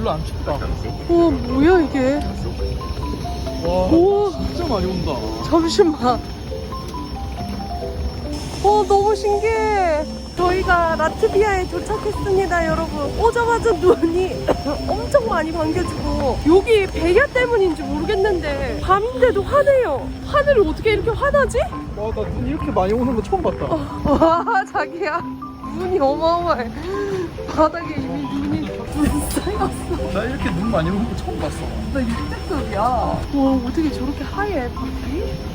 별로 안 춥다. 우와 뭐야 이게 와, 우와 진짜 많이 온다. 잠시만 어 너무 신기해 저희가 라트비아에 도착했습니다 여러분 오자마자 눈이 엄청 많이 반겨지고 여기 백야 때문인지 모르겠는데 밤인데도 화내요 하늘이 어떻게 이렇게 화나지? 와, 나 눈 이렇게 많이 오는 거 처음 봤다. 와 자기야 눈이 어마어마해 바닥에 이미 눈이 눈 쌓였어 나 이렇게 눈 많이 오는 거 처음 봤어. 나 6대급이야. 와 어떻게 저렇게 하얘 밖이?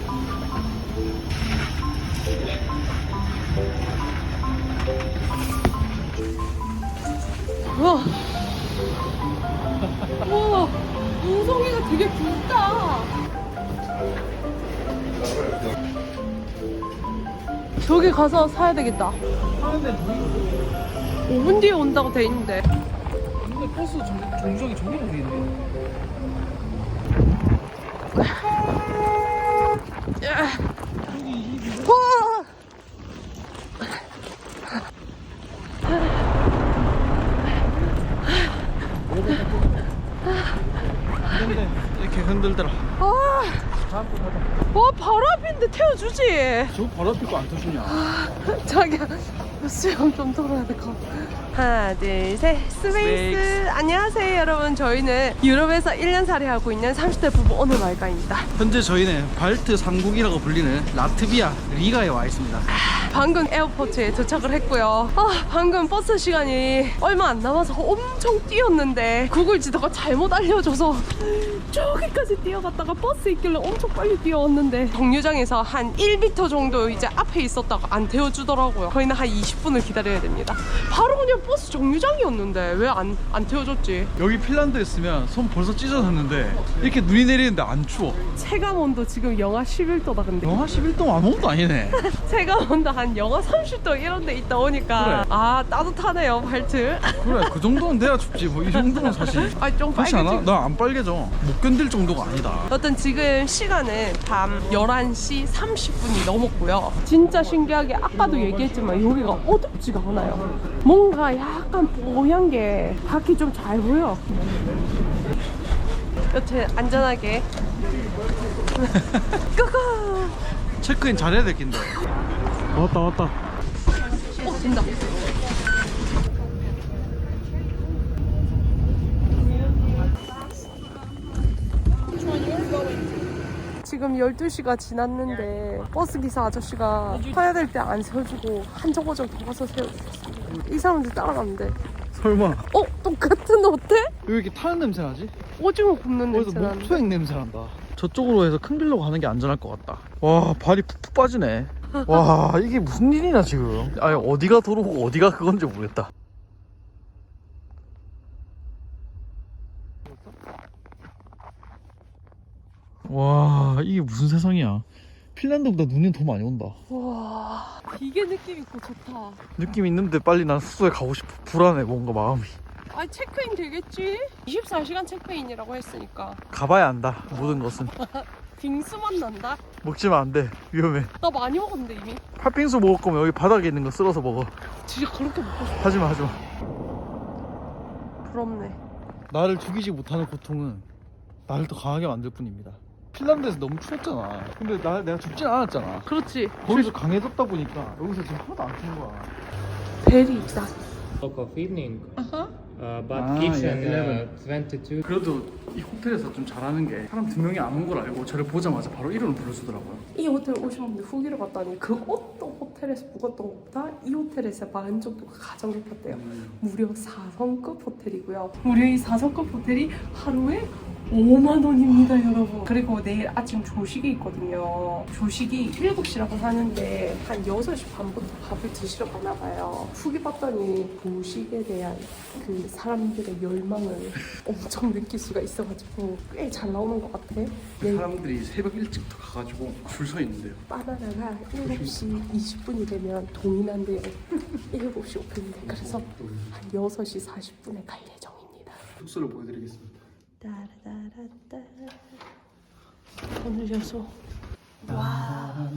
우와. 우와 눈송이가 되게 굵다. 저기 가서 사야 되겠다. 하는데 눈이. 5분 뒤에 온다고 돼 있는데 근데 버스 정, 정류장이 저기로 돼 있네. 와! 근데 이렇게 흔들더라. 아, 다음 거 가자. 와 바로 앞인데 태워주지. 저 바로 앞에 거안 터주냐? 자기야 수영 좀 돌아야 될 것 같아. 하나 둘셋. 스페이스. 안녕하세요 여러분 저희는 유럽에서 1년 살이 하고 있는 30대 부부 오늘 말가입니다 현재 저희는 발트 상국이라고 불리는 라트비아 리가에 와 있습니다. 방금 에어포트에 도착을 했고요 아 방금 버스 시간이 얼마 안 남아서 엄청 뛰었는데 구글 지도가 잘못 알려줘서 저기까지 뛰어갔다가 버스 있길래 엄청 빨리 뛰어왔는데 정류장에서 한 1m 정도 이제 앞에 있었다가 안 태워주더라고요. 저희는 한 20분을 기다려야 됩니다. 바로 그냥 버스 정류장이었는데 왜 안 안 태워줬지? 여기 핀란드였으면 손 벌써 찢어졌는데 이렇게 눈이 내리는데 안 추워. 체감 온도 지금 영하 11도다 근데. 영하 11도 아무것도 아니네. 체감 온도 한 영하 30도 이런 데 있다 오니까 그래. 아 따뜻하네요 발트 그래 그 정도는 돼야 춥지. 뭐 이 정도는 사실. 아좀 그렇지 않아? 빨개지. 나안 빨개져. 못 견딜 정도가 아니다. 어떤 지금 시간은 밤 11시 30분이 넘었고요. 진짜 신기하게 아까도 얘기했지만 여기가 어둡지가 않아요. 뭔가 약간 뽀얀 게 밖이 좀 잘 보여. 여튼 안전하게. 끄고! 체크인 잘해야 될 낀데. 왔다 왔다. 어 된다 지금 12시가 지났는데 버스 기사 아저씨가 타야 될 때 안 세워주고 한 정거장 더 가서 세워주셨습니다. 이 사람들 따라가는데. 설마. 어? 똑같은 호텔? 왜 이렇게 타는 냄새 나지? 오징어 굽는 냄새 나는데. 목수액 냄새 난다. 저쪽으로 해서 큰 길로 가는 게 안전할 것 같다. 와 발이 푹푹 빠지네. 와 이게 무슨 일이냐 지금? 아니 어디가 도로고 어디가 그건지 모르겠다 와 이게 무슨 세상이야. 핀란드보다 눈이 더 많이 온다. 와 이게 느낌 있고 좋다. 느낌 있는데 빨리 난 숙소에 가고 싶어. 불안해 뭔가 마음이. 아 체크인 되겠지? 24시간 체크인이라고 했으니까. 가봐야 안다 모든 것은. 빙수만 난다? 먹지만 안돼. 위험해. 나 많이 먹었는데 이미. 팥빙수 먹을 거면 여기 바닥에 있는 거 쓸어서 먹어. 진짜 그렇게 먹고 싶어. 하지마 하지마. 부럽네. 나를 죽이지 못하는 고통은 나를 더 강하게 만들 뿐입니다 핀란드에서 너무 추웠잖아. 근데 나, 내가 죽진 않았잖아. 그렇지. 거기서 강해졌다 보니까 여기서 지금 하나도 안 추운 거야. 벨이 있다 Block of evening, 아하 uh, but Ah, kitchen yeah, uh, 22. 그래도 이 호텔에서 좀 잘하는 게 사람 두 명이 안 온 걸 알고 저를 보자마자 바로 이름을 불러주더라고요. 이 호텔 오셨는데 후기를 봤더니 그 어떤 호텔에서 묵었던 것보다 이 호텔에서 만족도가 가장 높았대요. 무려 4성급 호텔이고요. 무려 이 4성급 호텔이 하루에 5만 원입니다 여러분. 그리고 내일 아침 조식이 있거든요. 조식이 7시라고 하는데 한 6시 반부터 밥을 드시러 가나 봐요. 후기 봤더니 조식에 대한 그 사람들의 열망을 엄청 느낄 수가 있어가지고 꽤 잘 나오는 것 같아. 내일 사람들이 새벽 일찍부터 가가지고 줄 서 있는데요. 바나나가 7시 20분이 되면 동인한대요 7시 오픈인데 그래서 한 6시 40분에 갈 예정입니다. 숙소를 보여드리겠습니다 따라따라따 오늘 여소 와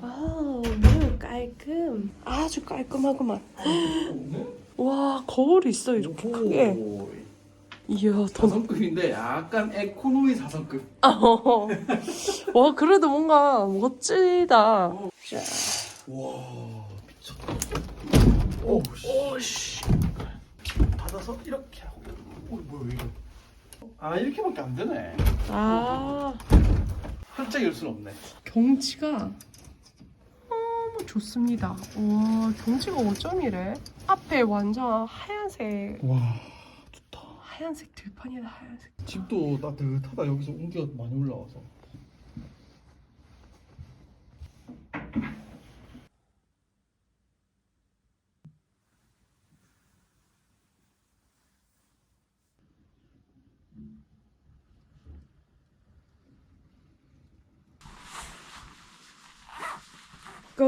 와우 매우 깔끔 아주 깔끔하구만 와 거울이 있어 이렇게 크게. 이야 돈. 4성급인데 약간 에코노미 4성급. 어. 와 그래도 뭔가 멋지다. 자. 와 미쳤다. 오씨. 닫아서 이렇게 하고. 어 뭐야 이거? 아 이렇게밖에 안 되네. 아 활짝 열 수는 없네. 경치가 너무 좋습니다. 와 경치가 어쩜이래? 앞에 완전 하얀색 와 좋다. 하얀색 들판이다 하얀색. 집도 따뜻하다 여기서 온기가 많이 올라와서.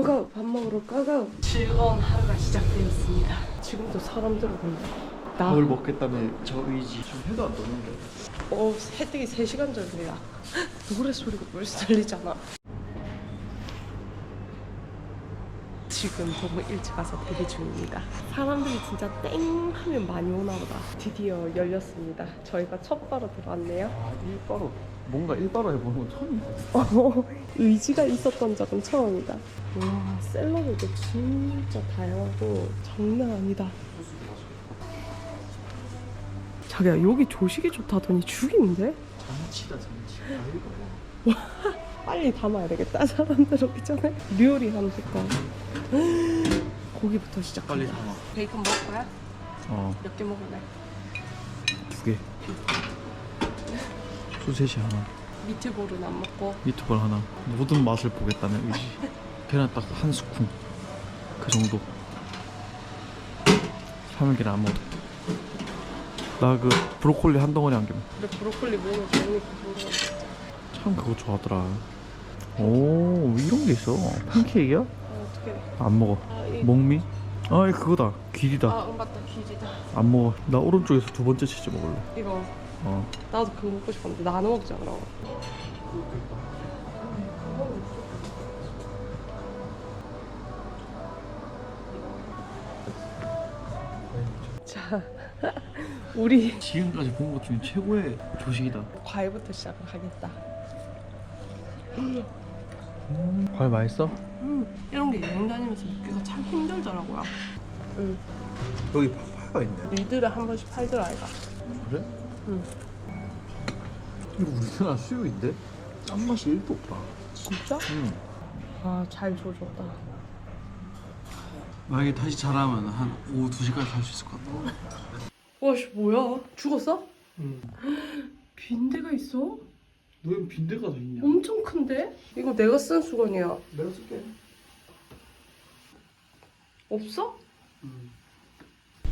고고 밥 먹으러 고고. 즐거운 하루가 시작되었습니다. 지금도 사람들 온다. 나 밥을 먹겠다는 저 의지. 좀 해도 안 떠는데. 어, 해뜨기 3시간 전이야. 노래 소리가 벌써 들리잖아. 지금 너무 일찍 와서 대기 중입니다. 사람들이 진짜 땡 하면 많이 오나 보다. 드디어 열렸습니다. 저희가 첫 바로 들어왔네요. 아 일바로 뭔가 일바로 해보는 건 처음이야. 어, 의지가 있었던 적은 처음이다. 와, 샐러드도 진짜 다양하고 장난 아니다. 자기야, 여기 조식이 좋다더니 죽이는데? 잔치다 잔치. 아 이거. 빨리 담아야 되겠다 사람 들 오기 전에 류리 한번 볼까 고기부터 시작 빨리 담아. 베이컨 먹을 거야? 어. 몇 개 먹을래? 두 개. 소세지 하나, 미트볼은 안 먹고 미트볼 하나. 모든 맛을 보겠다는 의지. 계란 딱 한 스푼. 그 정도. 사물계란 안 먹어. 나그 브로콜리 한 덩어리 한 개. 근데 브로콜리 먹으면 재밌고 그거 참 그거 좋아하더라. 오 이런 게 있어. 팬케이크야? 아 어떻게 안 먹어. 아, 이, 목미? 아 이거 그거다. 길이다. 아 응, 맞다 길이다 안 먹어. 나 오른쪽에서 두 번째 치즈 먹을래. 이거 어. 나도 그거 먹고 싶었는데 나눠 먹자 그럼 자 우리 지금까지 본 것 중에 최고의 조식이다. 과일부터 시작을 하겠다 과일 맛있어? 음, 이런 게 여행 다니면서 먹기가 참 힘들더라고요. 응. 여기 파파야가 있네. 리드를 한 번씩 팔더라 아이가. 그래? 응. 이거 우리나라 수육인데? 짠맛이 1도 없다. 진짜? 응. 아, 잘 줘줬다. 만약에 다시 자라면 한 오후 2시까지 살수 있을 것 같아. 와씨 뭐야? 죽었어? 응. 빈대가 있어? 너왜 빈대가 다 있냐? 엄청 큰데? 이거 내가 쓴 수건이야. 내가 쓸게. 없어?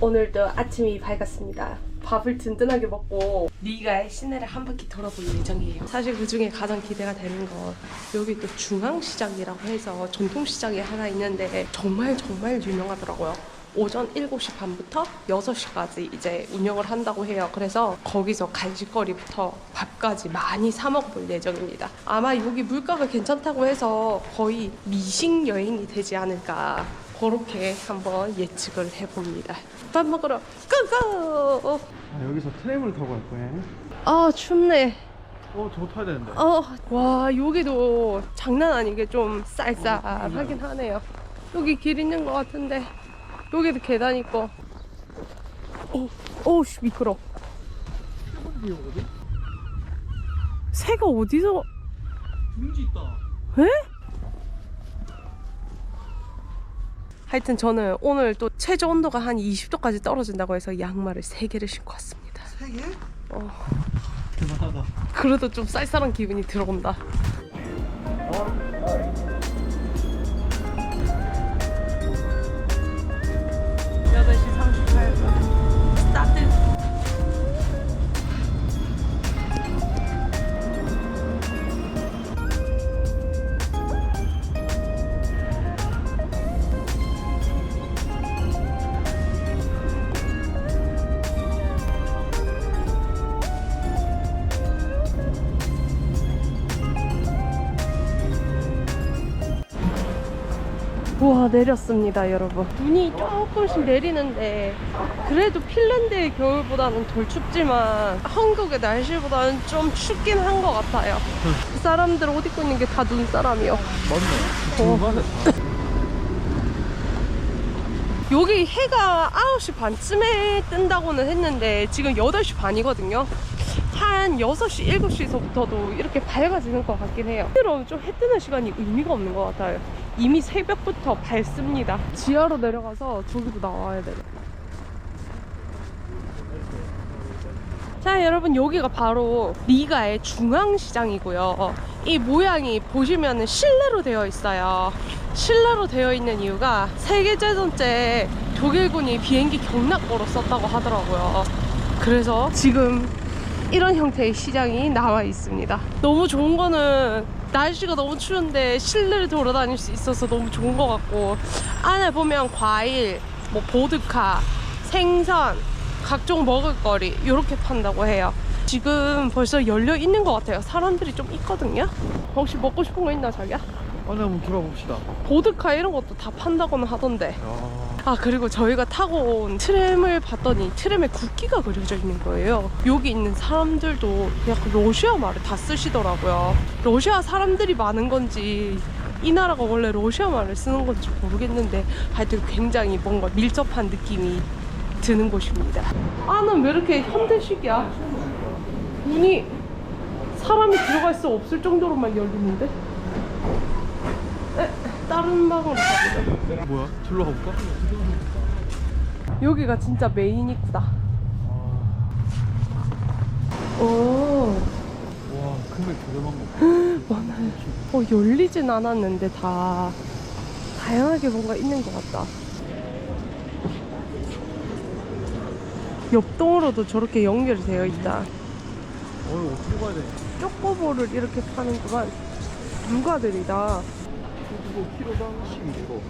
오늘도 아침이 밝았습니다. 밥을 든든하게 먹고 리가의 시내를 한 바퀴 돌아볼 예정이에요. 사실 그 중에 가장 기대가 되는 건 여기 또 중앙시장이라고 해서 전통시장이 하나 있는데 정말 정말 유명하더라고요. 오전 7시 반부터 6시까지 이제 운영을 한다고 해요. 그래서 거기서 간식거리부터 밥까지 많이 사 먹어볼 예정입니다. 아마 여기 물가가 괜찮다고 해서 거의 미식 여행이 되지 않을까. 그렇게 한번 예측을 해봅니다. 밥 먹으러 고고! 아, 여기서 트램을 타고 갈 거야. 아 춥네. 어, 저거 타야 되는데. 어, 와 여기도 장난 아니게 좀 쌀쌀하긴 하네요. 여기 길 있는 것 같은데 여기도 계단 있고. 오, 오씨 미끄러. 새가 어디서? 민지 있다. 에? 하여튼 저는 오늘 또 최저 온도가 한 20도까지 떨어진다고 해서 양말을 3개를 신고 왔습니다. 세 개? 어, 대단하다. 그래도 좀 쌀쌀한 기분이 들어온다. 여 내렸습니다 여러분 눈이 조금씩 내리는데 그래도 핀란드의 겨울보다는 덜 춥지만 한국의 날씨보다는 좀 춥긴 한 것 같아요 그 사람들 옷 입고 있는 게 다 눈사람이요 맞네. 중간에 여기 해가 9시 반쯤에 뜬다고는 했는데 지금 8시 반이거든요. 한 6시, 7시서부터도 이렇게 밝아지는 것 같긴 해요. 실제로 좀해 뜨는 시간이 의미가 없는 것 같아요. 이미 새벽부터 밝습니다. 지하로 내려가서 저기도 나와야 돼요. 자 여러분 여기가 바로 리가의 중앙시장이고요 이 모양이 보시면 실내로 되어 있어요 실내로 되어 있는 이유가 세계대전 때 독일군이 비행기 경납고로 썼다고 하더라고요 그래서 지금 이런 형태의 시장이 나와 있습니다 너무 좋은 거는 날씨가 너무 추운데 실내를 돌아다닐 수 있어서 너무 좋은 것 같고 안에 보면 과일, 뭐 보드카, 생선 각종 먹을거리 이렇게 판다고 해요. 지금 벌써 열려 있는 것 같아요. 사람들이 좀 있거든요. 혹시 먹고 싶은 거 있나 자기야? 안에 한번 돌아봅시다. 보드카 이런 것도 다 판다고는 하던데. 야. 아 그리고 저희가 타고 온 트램을 봤더니 트램에 국기가 그려져 있는 거예요. 여기 있는 사람들도 약간 러시아 말을 다 쓰시더라고요. 러시아 사람들이 많은 건지 이 나라가 원래 러시아 말을 쓰는 건지 모르겠는데 하여튼 굉장히 뭔가 밀접한 느낌이 드는 곳입니다. 아는 왜 이렇게 현대식이야? 문이 사람이 들어갈 수 없을 정도로만 열리는데? 에, 다른 방으로 가보자. 뭐야? 절로 가볼까? 여기가 진짜 메인 입구다. 오, 와, 금액 저렴한 거. 많아요. 어, 열리진 않았는데 다 다양하게 뭔가 있는 것 같다. 옆동으로도 저렇게 연결이 되어 있다. 어, 어떻게 봐야 돼? 쪼꼬보를 이렇게 파는구만. 물가들이다. 이거 키로당 12유로.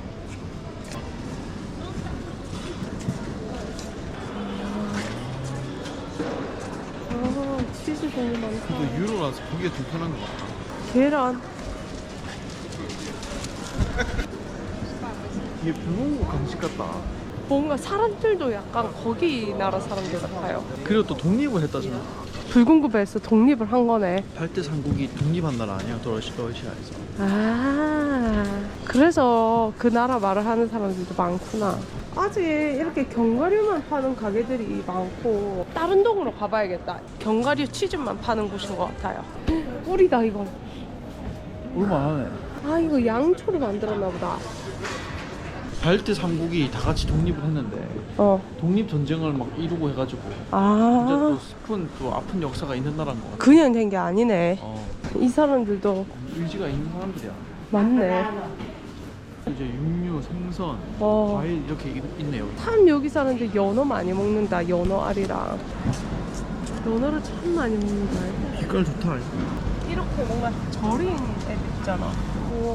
아, 치즈 종류 많다. 근데 유로라서 보기가 좀 편한 것 같아. 계란. 이게 불멍고 간식 같다. 뭔가 사람들도 약간 거기 나라 사람들 같아요. 그리고 또 독립을 했다잖아. 불공급에서 독립을 한 거네. 발대 삼국이 독립한 나라 아니야? 또 러시, 러시아에서. 아, 그래서 그 나라 말을 하는 사람들도 많구나. 아직 이렇게 견과류만 파는 가게들이 많고 다른 동으로 가봐야겠다. 견과류 치즈만 파는 곳인 것 같아요. 꿀이다 이건. 얼마나 하네. 아 이거 양초로 만들었나 보다. 발대 삼국이 다 같이 독립을 했는데 어. 독립 전쟁을 막 이루고 해가지고 진짜 아또 슬픈 또 아픈 역사가 있는 나라인 것 같아. 그냥 된 게 아니네. 어, 이 사람들도 의지가 있는 사람들이야. 많네. 이제 육류, 생선, 어. 과일 이렇게 있, 있네요. 참 여기 사람들 연어 많이 먹는다. 연어 알이랑. 연어를 참 많이 먹는다. 빛깔 좋다. 이렇게 뭔가 절인 애들 있잖아. 우와,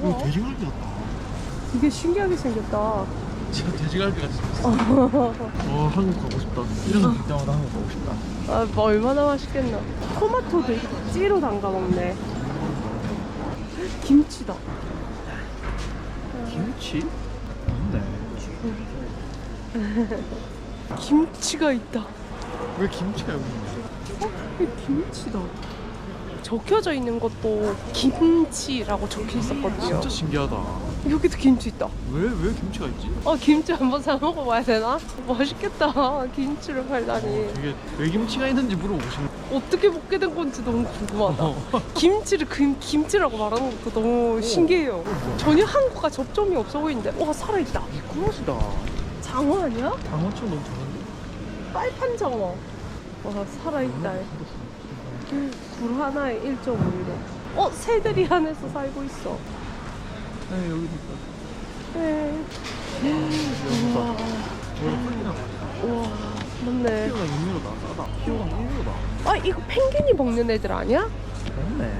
이거 뭐야? 돼지갈비 같다. 이게 신기하게 생겼다. 진짜 돼지갈비 같이 생겼어. 와 한국 가고 싶다. 이런 거볼 때마다 한국 가고 싶다. 아, 뭐 얼마나 맛있겠나. 토마토도 이렇게 찌로 담가 먹네. 김치다. 김치? 맞네. 김치가 있다. 왜 김치가 여기? 어? 이게 김치다. 적혀져 있는 것도 김치라고 적혀 있었거든요. 진짜 신기하다. 여기도 김치 있다. 왜 왜 김치가 있지? 어, 김치 한번 사 먹어봐야 되나? 맛있겠다. 김치를 팔다니. 되게 왜 김치가 있는지 물어보고 싶네. 어떻게 먹게 된 건지 너무 궁금하다. 어. 김치를 금, 김치라고 말하는 것도 너무 신기해요. 전혀 한국과 접점이 없어 보이는데, 와 살아있다. 미꾸라지다. 장어 아니야? 장어처럼 너무 작은데? 빨판 장어. 와 살아있다. 굴 하나에 1.5유로. 어 새들이 안에서 살고 있어. 네 여기도 있다. 네. 우와. 우와, 맞네. 키로당 6유로다. 싸다. 키로당 1유로다. 아 이거 펭귄이 먹는 애들 아니야? 맞네.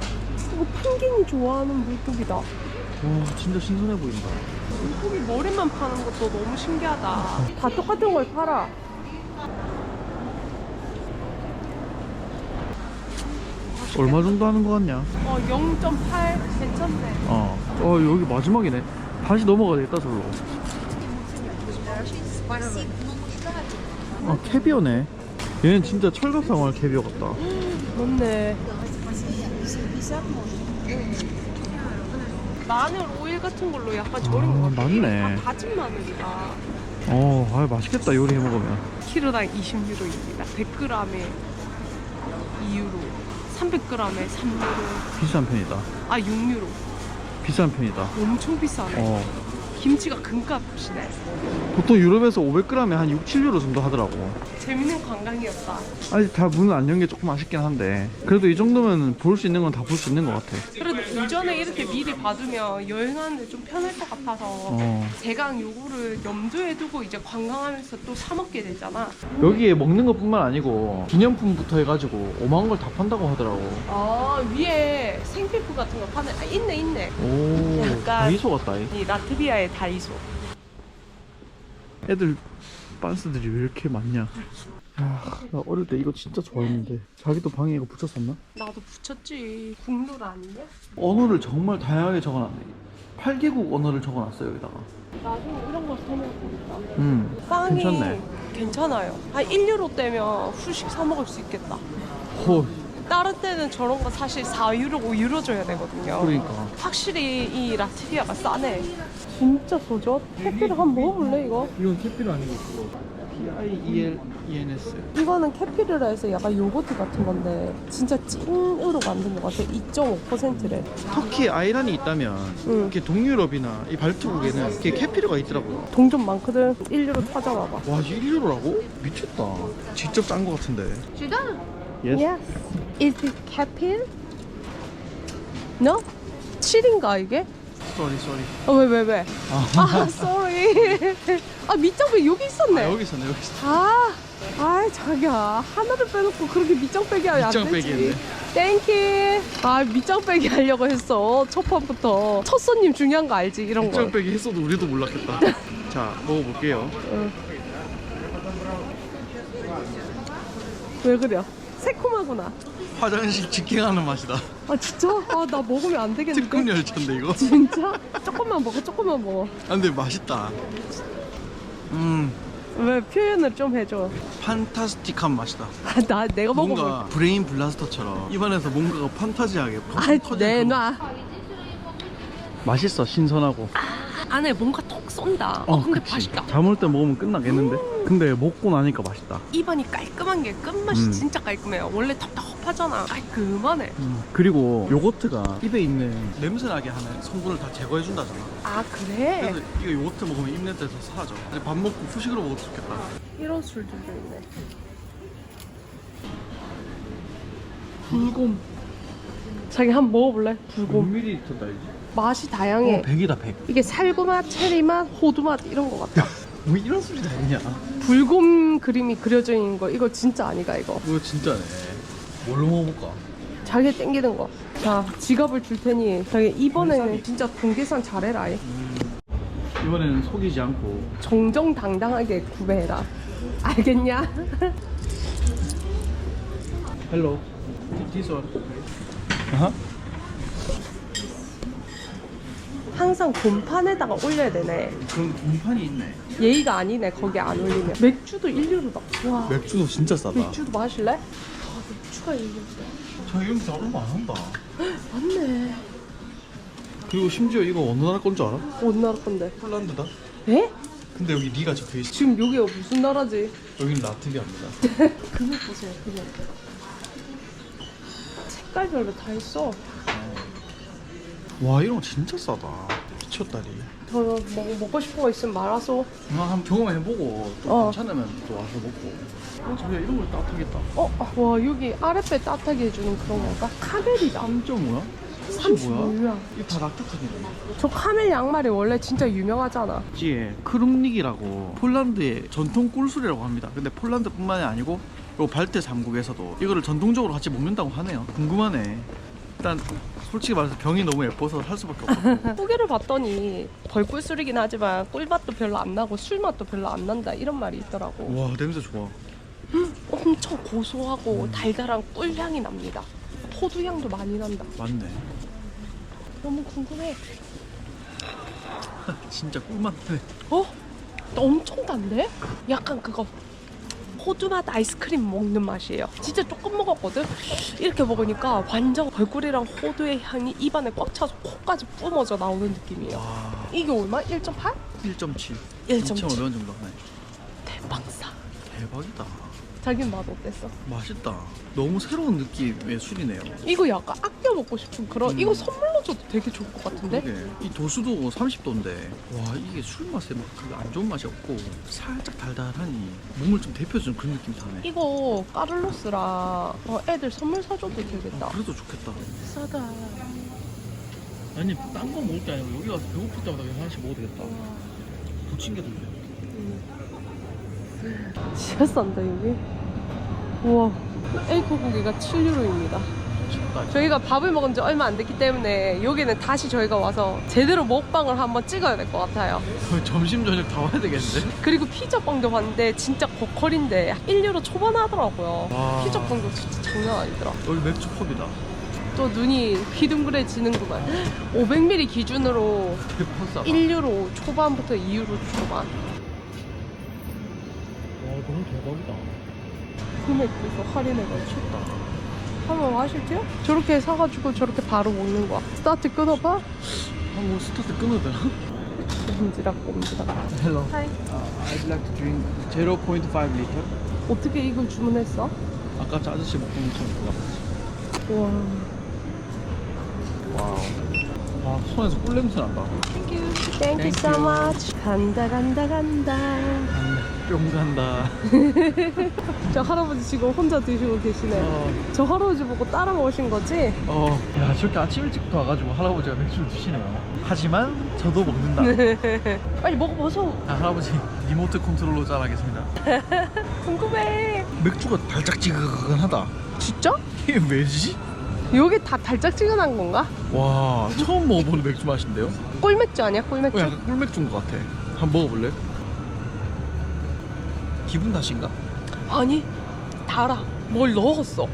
이거 펭귄이 좋아하는 물고기다. 와 진짜 신선해 보인다. 물고기 머리만 파는 것도 너무 신기하다. 다 똑같은 걸 팔아. 얼마 정도 하는 거 같냐? 어, 0.8 괜찮네. 어. 어 여기 마지막이네. 다시 넘어가야 되겠다 저로 아 캐비어네 얘는 진짜 철갑상어 캐비어 같다 맞네. 마늘 오일 같은 걸로 약간 절인 아, 것 같아. 맞네. 다진 마늘이다. 어 아, 맛있겠다 요리 해 먹으면 키로당 20유로입니다. 100g에 2유로, 300g에 3유로, 비싼 편이다 아 6유로. 비싼 편이다 엄청 비싸네. 어 김치가 금값이네. 보통 유럽에서 500g에 한 6, 7유로 정도 하더라고 재밌는 관광이었다. 아직 다 문을 안 연 게 조금 아쉽긴 한데 그래도 이 정도면 볼 수 있는 건 다 볼 수 있는 것 같아 그래도 오전에 이렇게 미리 봐두면 여행하는데 좀 편할 것 같아서 어 대강 요거를 염두에 두고 이제 관광하면서 또 사 먹게 되잖아. 여기에 먹는 것뿐만 아니고 기념품부터 해가지고 5만 걸 다 판다고 하더라고 아 위에 생필품 같은 거 파네. 아 있네 있네. 오 약간- 다이소 같다 이. 이 라트비아의 다이소. 애들 빤스들이 왜 이렇게 많냐 야, 나 어릴 때 이거 진짜 좋아했는데 자기도 방에 이거 붙였었나? 나도 붙였지. 국룰 아니냐? 언어를 정말 다양하게 적어놨네 8개국 언어를 적어놨어요 여기다가 나중에 이런 거 사면 되겠다. 음 빵이 괜찮네 괜찮아요. 한 1유로 떼면 후식 사 먹을 수 있겠다. 호 다른 때는 저런 거 사실 4유로, 5유로 줘야 되거든요. 그러니까 확실히 이 라트비아가 싸네. 진짜 소죠? 캐피를 한번 먹어볼래 이거? 이건 캐피를 아니고 그거 P-I-E-L-E-N-S 이거는 캐피르라 해서 약간 요거트 같은 건데 진짜 찐으로 만든 것 같아. 2.5%래. 터키 아이란이 있다면 응. 이렇게 동유럽이나 이 발트국에는 이렇게 캐피르가 있더라고요 돈좀 많거든. 1유로 찾아와봐. 와 1유로라고? 미쳤다 직접 짠거 같은데 Yes Yes. Is it capital? No? 7인가 이게? Sorry sorry 어, 왜, 왜, 왜? 아, 아, sorry. 아, 밑장빼기 여기 있었네. 아 여기 있었네 여기 있었네 아, 아이, 자기야. 하나를 빼놓고 그렇게 밑장 빼기 하면 안 되지. 밑장 빼기 했네. 땡큐. 아, 밑장 빼기 하려고 했어. 첫 판부터. 첫 손님 중요한 거 알지? 이런 거. 입장 빼기 했어도 우리도 몰랐겠다 자 먹어볼게요 왜 그래? 새콤하구나. 화장실 직행하는 맛이다 아, 진짜? 아, 나 먹으면 안 되겠는데? 특급 열차인데 이거 진짜? 조금만 먹어, 조금만 먹어. 아, 근데 맛있다 음 왜 표현을 좀 해줘. 판타스틱한 맛이다 아, 나, 내가 먹어볼게. 뭔가 브레인 블라스터처럼 입안에서 뭔가가 판타지하게 아, 터지는 내놔. 맛있어 신선하고 안에 뭔가 톡 쏜다. 어, 근데 맛있다. 잠올 때 먹으면 끝나겠는데? 근데 먹고 나니까 맛있다 입안이 깔끔한 게 끝맛이 음. 진짜 깔끔해요. 원래 텁텁하잖아. 깔끔하네. 그리고 요거트가 입에 있는 냄새나게 하는 성분을 다 제거해준다잖아 아 그래? 그래서 이거 요거트 먹으면 입냄새에서 사라져 근데 밥 먹고 후식으로 먹어도 좋겠다 이런 술들도 있네. 불곰. 자기 한번 먹어볼래? 불곰. 밀리리터다 이제? 맛이 다양해. 어 100이다 100 이게 살구맛, 체리맛, 호두맛 이런 거 같다. 뭐 이런 술이 다 있냐 불곰 그림이 그려져 있는 거 이거 진짜 아니가 이거. 이거 진짜네 뭘로 먹어볼까? 자기 땡기는 거. 자 지갑을 줄 테니 자기 이번에는 진짜 동계산 잘해라. 이. 이번에는 속이지 않고 정정당당하게 구매해라. 알겠냐? 헬로 This one 아하 항상 곰판에다가 올려야 되네. 그럼 공판이 있네 예의가 아니네 거기 안 올리면. 맥주도 1유로다. 와. 맥주도 진짜 싸다 맥주도 마실래? 아 맥주가 1유로다. 저 이런 게 얼마 안 한다 맞네. 그리고 심지어 이거 어느 나라 건 줄 알아? 어느 나라 건데? 폴란드다 에? 근데 여기 니가 적혀 있어 지금 여기가 무슨 나라지? 여기는 라트비아입니다 금액 보세요 금액. 색깔별로 다 있어. 와 이런 거 진짜 싸다 미쳤다리 더 먹, 먹고 싶은 거 있으면 말아서. 아, 한번 경험해보고 또 어. 괜찮으면 또 와서 먹고 어 이런 걸 따뜻하겠다 어? 와 여기 아랫배 따뜻하게 해주는 그런 건가? 카멜이다. 3.5야? 35야? 35야. 이거 다 락토칸이네 저 카멜 양말이 원래 진짜 유명하잖아. 지에 크룸닉이라고 폴란드의 전통 꿀술이라고 합니다. 근데 폴란드뿐만이 아니고 요 발트 삼국에서도 이거를 전통적으로 같이 먹는다고 하네요. 궁금하네. 일단 솔직히 말해서 병이 너무 예뻐서 살 수밖에 없고 후기를 봤더니 벌꿀술이긴 하지만 꿀맛도 별로 안 나고 술맛도 별로 안 난다 이런 말이 있더라고. 와 냄새 좋아. 엄청 고소하고 달달한 꿀향이 납니다. 포도향도 많이 난다. 맞네. 너무 궁금해. 진짜 꿀맛네. 어? 엄청 단데? 약간 그거 호두맛 아이스크림 먹는 맛이에요. 진짜 조금 먹었거든? 이렇게 먹으니까 완전 벌꿀이랑 호두의 향이 입안에 꽉 차서 코까지 뿜어져 나오는 느낌이에요. 와, 이게 얼마? 1.8? 1.7. 1.7. 2,500원 정도 하네. 대박 싸. 대박이다. 자기는 맛 어땠어? 맛있다. 너무 새로운 느낌의 술이네요. 이거 약간 아껴 먹고 싶은 그런 음. 이거 선물로 줘도 되게 좋을 것 같은데? 그러게. 이 도수도 30도인데 와 이게 술 맛에 막안 좋은 맛이 없고 살짝 달달하니 몸을 좀 데펴주는 그런 느낌이 나네. 이거 까를로스랑 어, 애들 선물 사줘도 되겠다. 어, 그래도 좋겠다. 싸다. 아니 딴 거 먹을 게 아니고 여기 때마다 그냥 하나씩 먹어도 되겠다. 부침개도 있네. 진짜 싼다 여기. 우와. 에이코 고기가 7유로입니다. 미쳤다. 저희가 밥을 먹은 지 얼마 안 됐기 때문에 여기는 다시 저희가 와서 제대로 먹방을 한번 찍어야 될 것 같아요. 점심 저녁 다 와야 되겠는데? 그리고 피자빵도 봤는데 진짜 고퀄인데 1유로 초반 하더라고요. 와. 피자빵도 진짜 장난 아니더라. 여기 맥주 펍이다. 또 눈이 휘둥그레지는구만. 500ml 기준으로 대파싸. 1유로 초반부터 2유로 초반. 와 너무 대박이다. 금액도 할인해가지고 한번 마실게요? 저렇게 사가지고 저렇게 바로 먹는 거야. 스타트 끊어봐. 아뭐 스타트 되나? 꼼지락 꼼지락. Hello. 하이. Uh, I'd like to drink 0.5 liter. 어떻게 이걸 주문했어? 아까 저 아저씨 먹던 것처럼 와. 와우. 아 손에서 꿀 냄새 난다. Thank you. Thank you so much. 간다 간다 간다. 뿅 간다. 저 할아버지 지금 혼자 드시고 계시네. 어, 저 할아버지 보고 따라 먹으신 거지? 어. 야 저렇게 아침 일찍부터 와가지고 할아버지가 맥주를 드시네요. 하지만 저도 먹는다. 빨리 먹어보소. 아, 할아버지 리모트 컨트롤로 잘하겠습니다. 궁금해. 맥주가 달짝지근하다. 진짜? 이게 왜지? 여기 다 달짝지근한 건가? 와 처음 먹어보는 맥주 맛인데요? 꿀맥주 아니야? 어, 꿀맥주? 약간 꿀맥주인 것 같아. 한번 먹어볼래? 기분 탓인가? 아니 달아. 뭘 넣었어?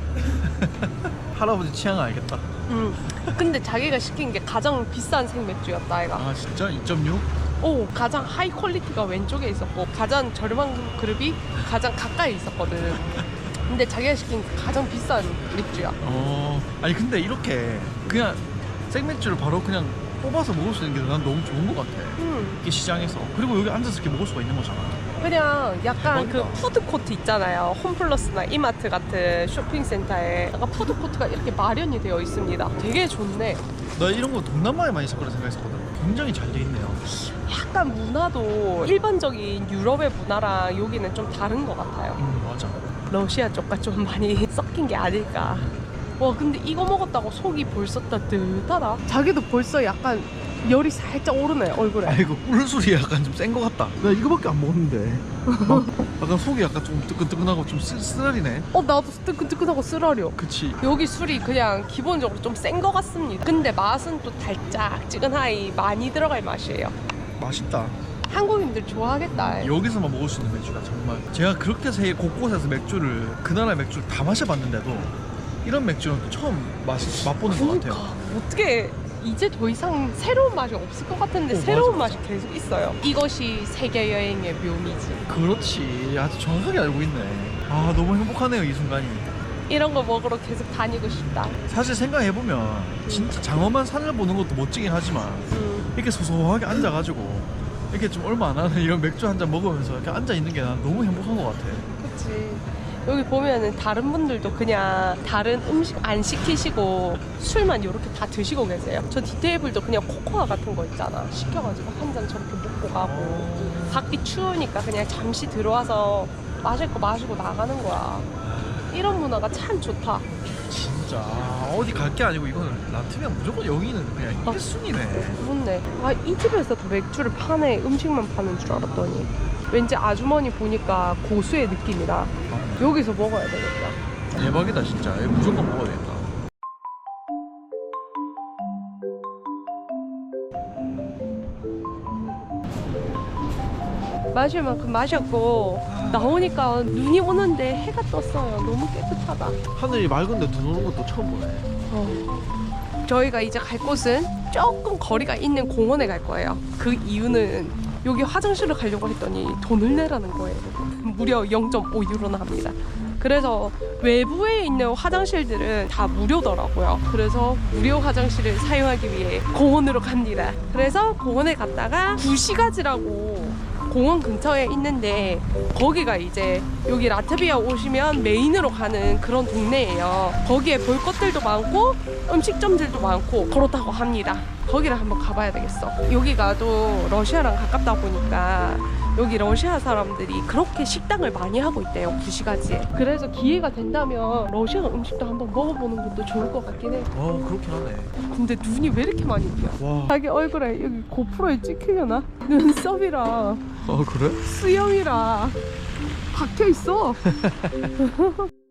할아버지 취향 알겠다. 응. 근데 자기가 시킨 게 가장 비싼 생맥주였다, 아이가. 아 진짜 2.6? 오, 가장 하이 퀄리티가 왼쪽에 있었고, 가장 저렴한 그룹이 가장 가까이 있었거든. 근데 자기가 시킨 게 가장 비싼 맥주야. 어 아니 근데 이렇게 그냥 생맥주를 바로 그냥 뽑아서 먹을 수 있는 게 난 너무 좋은 것 같아. 음, 이게 시장에서 그리고 여기 앉아서 이렇게 먹을 수가 있는 거잖아. 그냥 약간 그 대박이다. 푸드 코트 있잖아요. 홈플러스나 이마트 같은 쇼핑센터에 약간 푸드 코트가 이렇게 마련이 되어 있습니다. 되게 좋네. 나 이런 거 동남아에만 있을 거라 생각했었거든. 굉장히 잘 돼 있네요. 약간 문화도 일반적인 유럽의 문화랑 여기는 좀 다른 것 같아요. 음 맞아. 러시아 쪽과 좀 많이 섞인 게 아닐까. 와 근데 이거 먹었다고 속이 벌써 따뜻하다. 자기도 벌써 약간 열이 살짝 오르네 얼굴에. 아 이거 꿀술이 약간 좀센것 같다. 나 이거밖에 안 먹었는데. 막 약간 속이 약간 좀 뜨끈뜨끈하고 좀 쓰, 쓰라리네. 어 나도 뜨끈뜨끈하고 쓰라려. 그치. 여기 술이 그냥 기본적으로 좀센것 같습니다. 근데 맛은 또 달짝지근하이 많이 들어갈 맛이에요. 맛있다. 한국인들 좋아하겠다. 여기서만 먹을 수 있는 맥주가 정말 제가 그렇게 세계 곳곳에서 맥주를 그 나라 맥주를 다 마셔봤는데도 이런 맥주는 또 처음 맛, 맛보는 것 그러니까 같아요 어떻게 이제 더 이상 새로운 맛이 없을 것 같은데 어, 새로운 맞아, 맛이 계속 있어요. 이것이 세계 여행의 묘미지. 그렇지 아주 정확하게 알고 있네 아 너무 행복하네요 이 순간이 이런 거 먹으러 계속 다니고 싶다. 사실 생각해 보면 진짜 장엄한 산을 보는 것도 멋지긴 하지만 음. 이렇게 소소하게 앉아가지고 이렇게 좀 얼마 안 하는 이런 맥주 한 잔 먹으면서 이렇게 앉아 있는 게 난 너무 행복한 것 같아 그치. 여기 보면은 다른 분들도 그냥 다른 음식 안 시키시고 술만 이렇게 다 드시고 계세요. 저 디테이블도 그냥 코코아 같은 거 있잖아. 시켜가지고 한 잔 저렇게 먹고 가고. 밖이 추우니까 그냥 잠시 들어와서 마실 거 마시고 나가는 거야. 이런 문화가 참 좋다. 진짜 아, 어디 갈 게 아니고 이거는 라트비아 무조건 여기는 그냥 어. 1순위네 그렇네. 아, 이 집에서도 맥주를 파네. 음식만 파는 줄 알았더니. 왠지 아주머니 보니까 고수의 느낌이라 여기서 먹어야 되겠다. 대박이다 진짜 이거 무조건 먹어야 되겠다 마실 만큼 마셨고 나오니까 눈이 오는데 해가 떴어요. 너무 깨끗하다. 하늘이 맑은데 눈 오는 것도 처음 보네 어. 저희가 이제 갈 곳은 조금 거리가 있는 공원에 갈 거예요. 그 이유는 여기 화장실을 가려고 했더니 돈을 내라는 거예요. 무려 0.5유로나 합니다. 그래서 외부에 있는 화장실들은 다 무료더라고요. 그래서 무료 화장실을 사용하기 위해 공원으로 갑니다. 그래서 공원에 갔다가 구시가지라고 공원 근처에 있는데 거기가 이제 여기 라트비아 오시면 메인으로 가는 그런 동네예요. 거기에 볼 것들도 많고 음식점들도 많고 그렇다고 합니다. 거기를 한번 가봐야 되겠어. 여기가 또 러시아랑 가깝다 보니까 여기 러시아 사람들이 그렇게 식당을 많이 하고 있대요. 구시가지에. 그래서 기회가 된다면 러시아 음식도 한번 먹어보는 것도 좋을 것 같긴 해. 와 그렇긴 하네. 근데 눈이 왜 이렇게 많이 띄어? 와. 자기 얼굴에 여기 고프로에 찍히려나? 눈썹이랑 어 그래? 수염이랑 박혀 있어.